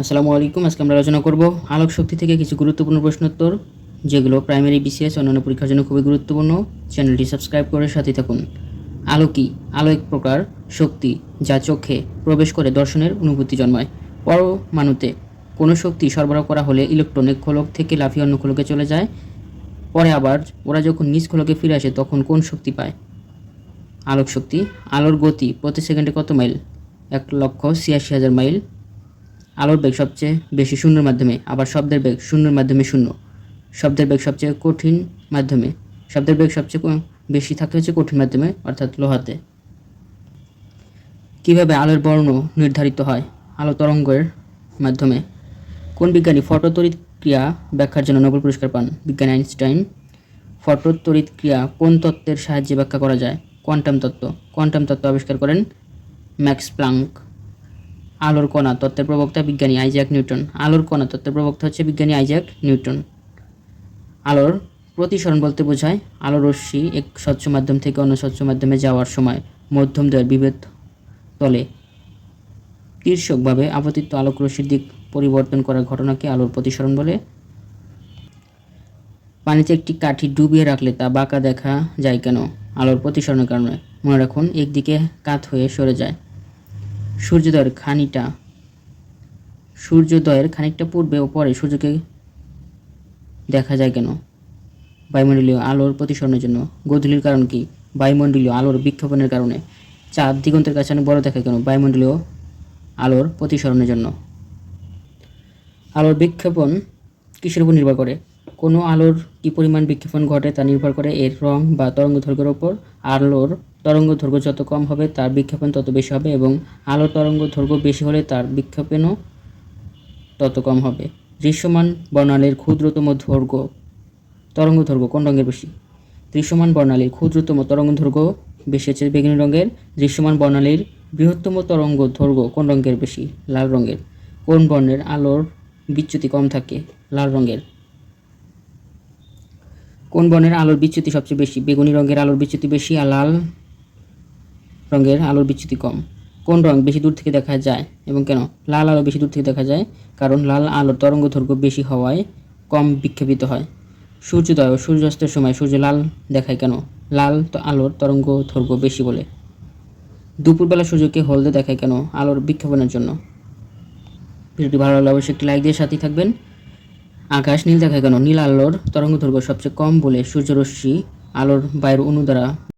আসসালামু আলাইকুম, আজকে আমরা আলোচনা করব আলোক শক্তি থেকে কিছু গুরুত্বপূর্ণ প্রশ্নোত্তর, যেগুলো প্রাইমারি বিসিএস অন্যান্য পরীক্ষার জন্য খুবই গুরুত্বপূর্ণ। চ্যানেলটি সাবস্ক্রাইব করে সাথে থাকুন। আলো কি? আলো এক প্রকার শক্তি যা চোখে প্রবেশ করে দর্শনের অনুভূতি জন্মায়। পরমাণুতে কোনো শক্তি সরবরাহ করা হলে ইলেকট্রন এক খোলক থেকে লাফিয়ে অন্য খোলকে চলে যায়। পরে আবার ওরা যখন নিজ খোলকে ফিরে আসে, তখন কোন শক্তি পায়? আলোক শক্তি। আলোর গতি প্রতি সেকেন্ডে কত মাইল? এক লক্ষ ছিয়াশি হাজার মাইল। আলোর বেগ সবচেয়ে বেশি শূন্যের মাধ্যমে, আবার শব্দের বেগ শূন্যের মাধ্যমে শূন্য। শব্দের বেগ সবচেয়ে কঠিন মাধ্যমে, শব্দের বেগ সবচেয়ে বেশি থাকে হচ্ছে কঠিন মাধ্যমে, অর্থাৎ লোহাতে। কীভাবে আলোর বর্ণ নির্ধারিত হয়? আলো তরঙ্গের মাধ্যমে। কোন বিজ্ঞানী ফটো তড়িৎ ক্রিয়া ব্যাখ্যার জন্য নোবেল পুরস্কার পান? বিজ্ঞানী আইনস্টাইন। ফটো তড়িৎ ক্রিয়া কোন তত্ত্বের সাহায্যে ব্যাখ্যা করা যায়? কোয়ান্টাম তত্ত্ব। কোয়ান্টাম তত্ত্ব আবিষ্কার করেন ম্যাক্স প্লাঙ্ক। আলোর কণা, তত্ত্বের প্রবক্তা বিজ্ঞানী আইজ্যাক নিউটন। আলোর কণা, তত্ত্বের প্রবক্তা হচ্ছে বিজ্ঞানী আইজ্যাক নিউটন। আলোর প্রতিসরণ বলতে বোঝায় আলোর রশ্মি এক স্বচ্ছ মাধ্যম থেকে অন্য স্বচ্ছ মাধ্যমে যাওয়ার সময় মধ্যম দ্বয়ের বিভেদ তলে। তির্যকভাবে আপতিত আলোক রশ্মির দিক পরিবর্তন করার ঘটনাকে আলোর প্রতিসরণ বলে। পানিতে একটি কাঠি ডুবিয়ে রাখলে তা বাঁকা দেখা যায় কেন? আলোর প্রতিসরণের কারণে। মনে রাখুন, একদিকে কাত হয়ে সরে যায়। সূর্যোদয়ের খানিটা সূর্যোদয়ের খানিকটা পূর্বে ও পরে সূর্যকে দেখা যায় কেন? বায়ুমণ্ডলীয় আলোর প্রতিসরণের জন্য। গোধূলির কারণ কি? বায়ুমণ্ডলীয় আলোর বিক্ষেপণের কারণে। চাঁদ দিগন্তের কাছে অনেক বড় দেখা কেন? বায়ুমণ্ডলীয় আলোর প্রতিসরণের জন্য। আলোর বিক্ষেপণ কিসের উপর নির্ভর করে? কোনো আলোর কী পরিমাণ বিক্ষেপণ ঘটে তা নির্ভর করে এর রং বা তরঙ্গ দৈর্ঘ্যের ওপর। আলোর তরঙ্গ দৈর্ঘ্য যত কম হবে, তার বিক্ষেপণ তত বেশি হবে এবং আলোর তরঙ্গ দৈর্ঘ্য বেশি হলে তার বিক্ষেপণও তত কম হবে। দৃশ্যমান বর্ণালীর ক্ষুদ্রতম দৈর্ঘ্য তরঙ্গ দৈর্ঘ্য কোন রঙের বেশি? দৃশ্যমান বর্ণালীর ক্ষুদ্রতম তরঙ্গ দৈর্ঘ্য বেশি হচ্ছে বেগুনি রঙের। দৃশ্যমান বর্ণালীর বৃহত্তম তরঙ্গ দৈর্ঘ্য কোন রঙের বেশি? লাল রঙের। কোন বর্ণের আলোর বিচ্যুতি কম থাকে? লাল রঙের। কোন বর্ণের আলোর বিচ্যুতি সবচেয়ে বেশি? বেগুনি রঙের আলোর বিচ্যুতি বেশি আর লাল রঙের আলোর বিচ্যুতি কম। কোন রং বেশি দূর থেকে দেখা যায় এবং কেন? লাল আলো বেশি দূর থেকে দেখা যায় কারণ লাল আলোর তরঙ্গ দৈর্ঘ্য বেশি হওয়ায় কম বিক্ষেপিত হয়। সূর্যোদয় ও সূর্যাস্তের সময় সূর্য লাল দেখায় কেন? লাল তো আলোর তরঙ্গ দৈর্ঘ্য বেশি বলে। দুপুরবেলা সূর্যকে হলদে দেখায় কেন? আলোর বিক্ষেপণের জন্য। ভিডিওটি ভালো লাগলে অবশ্যই একটি লাইক দিয়ে সাথেই থাকবেন। আকাশ নীল দেখা কেন? নীল আলোর তরঙ্গ দৈর্ঘ্য সবচেয়ে কম বলে সূর্যরশ্মি আলোর বাইরের অণু দ্বারা